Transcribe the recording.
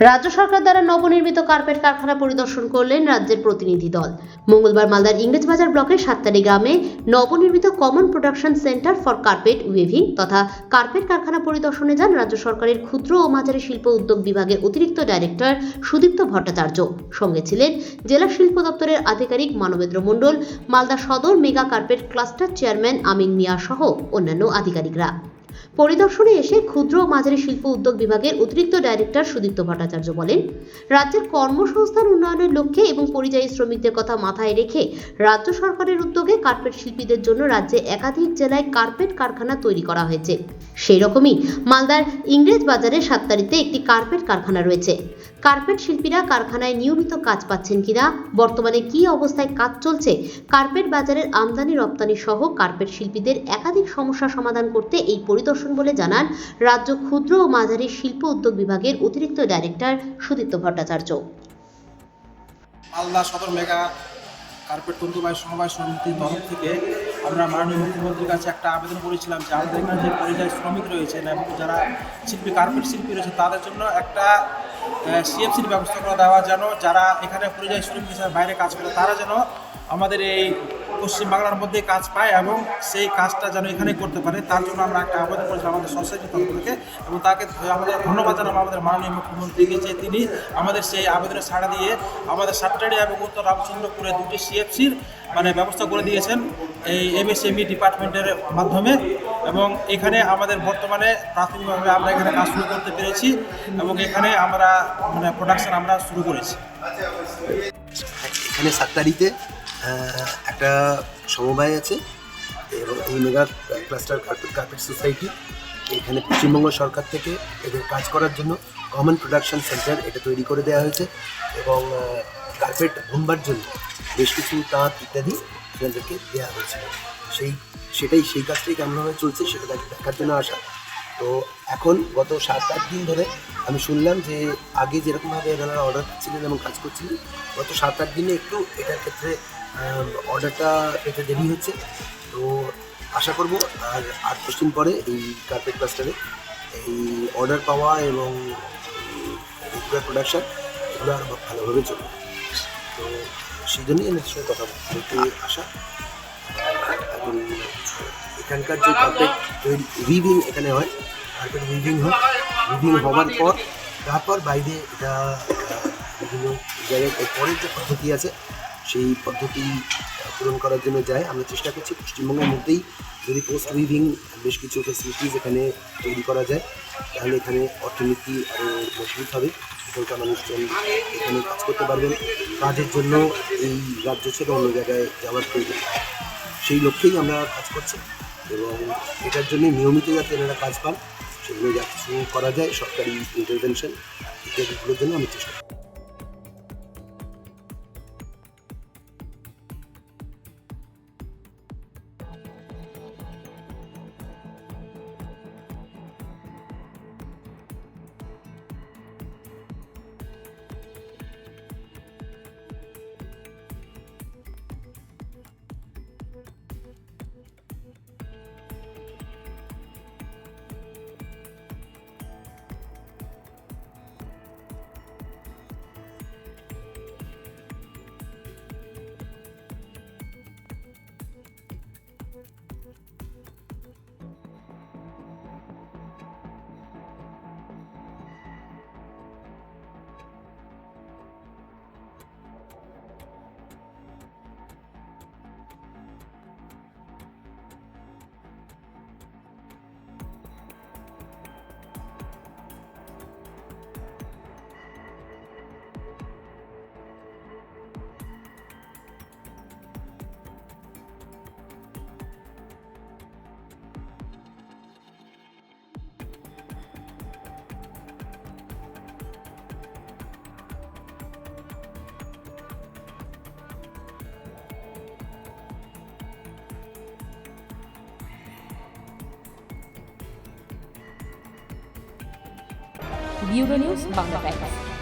রাজ্য সরকার দ্বারা নবনির্মিত কার্পেট কারখানা পরিদর্শন করলেন রাজ্যের প্রতিনিধি দল। মঙ্গলবার মালদার ইংরেজবাজার ব্লকের সাতটারি গ্রামে নবনির্মিত common production centre for carpet weaving তথা কার্পেট কারখানা পরিদর্শনে যান রাজ্য সরকারের ক্ষুদ্র ও মাঝারি শিল্প উদ্যোগ বিভাগের অতিরিক্ত ডাইরেক্টর সুদীপ্ত ভট্টাচার্য। সঙ্গে ছিলেন জেলা শিল্প দপ্তরের আধিকারিক মানবেন্দ্র মণ্ডল, মালদা সদর mega carpet cluster chairman Amin Mia সহ অন্যান্য আধিকারিকরা। পরিদর্শনে এসে ক্ষুদ্র ও মাঝারি শিল্প উদ্যোগ বিভাগের অতিরিক্ত ডাইরেক্টর সুদীপ্ত ভট্টাচার্য বলেন, রাজ্যের কর্মসংস্থান উন্নয়নের লক্ষ্যে এবং পরিযায়ী শ্রমিকদের কথা মাথায় রেখে রাজ্য সরকারের উদ্যোগে কার্পেট শিল্পীদের জন্য রাজ্যে একাধিক জেলায় কার্পেট কারখানা তৈরি করা হয়েছে। সেই রকমই মালদার ইংরেজ বাজারের সাততারিতে একটি কার্পেট কারখানা রয়েছে। কার্পেট শিল্পীরা কারখানায় নিয়মিত কাজ পাচ্ছেন কিনা? বর্তমানে কী অবস্থায় কাজ চলছে? কার্পেট বাজারের আমদানি, রপ্তানি সহ কার্পেট শিল্পীদের একাধিক সমস্যা সমাধান করতে এই পরিদর্শন বলে জানান রাজ্য ক্ষুদ্র ও মাঝারি শিল্প উদ্যোগ বিভাগের অতিরিক্ত ডাইরেক্টর সুদীপ্ত ভট্টাচার্য। মালদা সদর মেগা কার্পেট তন্তুবাই সমবায় সমিতির তরফ থেকে আমরা মাননীয় মুখ্যমন্ত্রীর কাছে একটা আবেদন করেছিলাম যে আমাদের এখানে যে পরিযায়ী শ্রমিক রয়েছেন এবং যারা শিল্পী, কার্পেট শিল্পী রয়েছে তাদের জন্য একটা সিএফসির ব্যবস্থা করে দেওয়া যেন যারা এখানে পরিযায়ী শ্রমিক হিসাবে বাইরে কাজ করে, তারা যেন আমাদের এই পশ্চিমবাংলার মধ্যে কাজ পায় এবং সেই কাজটা যেন এখানে করতে পারে, তার জন্য আমরা একটা আবেদন করেছিলাম আমাদের সোসাইটির তরফ থেকে এবং তাকে আমাদের ধন্যবাদ জানাব আমাদের মাননীয় মুখ্যমন্ত্রীকে যে তিনি আমাদের সেই আবেদনে সাড়া দিয়ে আমাদের সাতটারি এবং উত্তর রামচন্দ্রপুরে দুটি সিএফসির মানে ব্যবস্থা করে দিয়েছেন এই এমএসএমই ডিপার্টমেন্টের মাধ্যমে এবং এখানে আমাদের বর্তমানে প্রাথমিকভাবে আমরা এখানে কাজ শুরু করতে পেরেছি এবং এখানে আমরা মানে প্রোডাকশন আমরা শুরু করেছি। এখানে সাততারিতে একটা সমবায় আছে এবং এই mega cluster carpet carpet society এখানে পশ্চিমবঙ্গ সরকার থেকে এদের কাজ করার জন্য কমন প্রোডাকশন সেন্টার এটা তৈরি করে দেওয়া হয়েছে এবং কার্পেট বুনবার জন্য বেশ কিছু তাঁত ইত্যাদি এনাদেরকে দেওয়া হয়েছে। সেই, সেটাই, সেই কাজটাই কেমনভাবে চলছে সেটা দেখ- দেখার জন্য আসা তো এখন গত সাত, আট দিন ধরে আমি শুনলাম যে আগে যেরকমভাবে এনারা অর্ডার ছিলেন এবং কাজ করছিলেন, গত সাত, আট দিনে একটু এটার ক্ষেত্রে অর্ডারটা পেতে দেরি হচ্ছে, তো আশা করব আর আট দশ দিন পরে এই কার্পেট প্লাস্টারে এই অর্ডার পাওয়া এবং প্রোডাকশন এগুলো আরও ভালোভাবে চলবে। তো সেই জন্যই এনাদের সঙ্গে কথা বলতে আসা এখন এখানকার যে কার্পেট রিভিং এখানে হয় কার্পেট রিভিং হয় রিভিং হওয়ার পর, তারপর বাইরে এটা বিভিন্ন জায়গায় পরের যে পদ্ধতি আছে সেই পদ্ধতি পূরণ করার জন্য যায়। আমরা চেষ্টা করছি পশ্চিমবঙ্গের মধ্যেই যদি পোস্ট উইভিং বেশ কিছু ফেসিলিটিস এখানে তৈরি করা যায়, তাহলে এখানে অর্থনীতি আরও মজবুত হবে। এখানকার মানুষজন এখানে কাজ করতে পারবেন। কাজের জন্য এই রাজ্য ছেড়ে অন্য জায়গায় যাওয়ার প্রয়োজন। সেই লক্ষ্যেই আমরা কাজ করছি এবং এটার জন্য নিয়মিত যাতে এনারা কাজ পান, সেগুলো যা করা যায়, সরকারি ইন্টারভেনশন ইত্যাদিগুলোর জন্য আমি চেষ্টা করব। Bureau news Bangla Times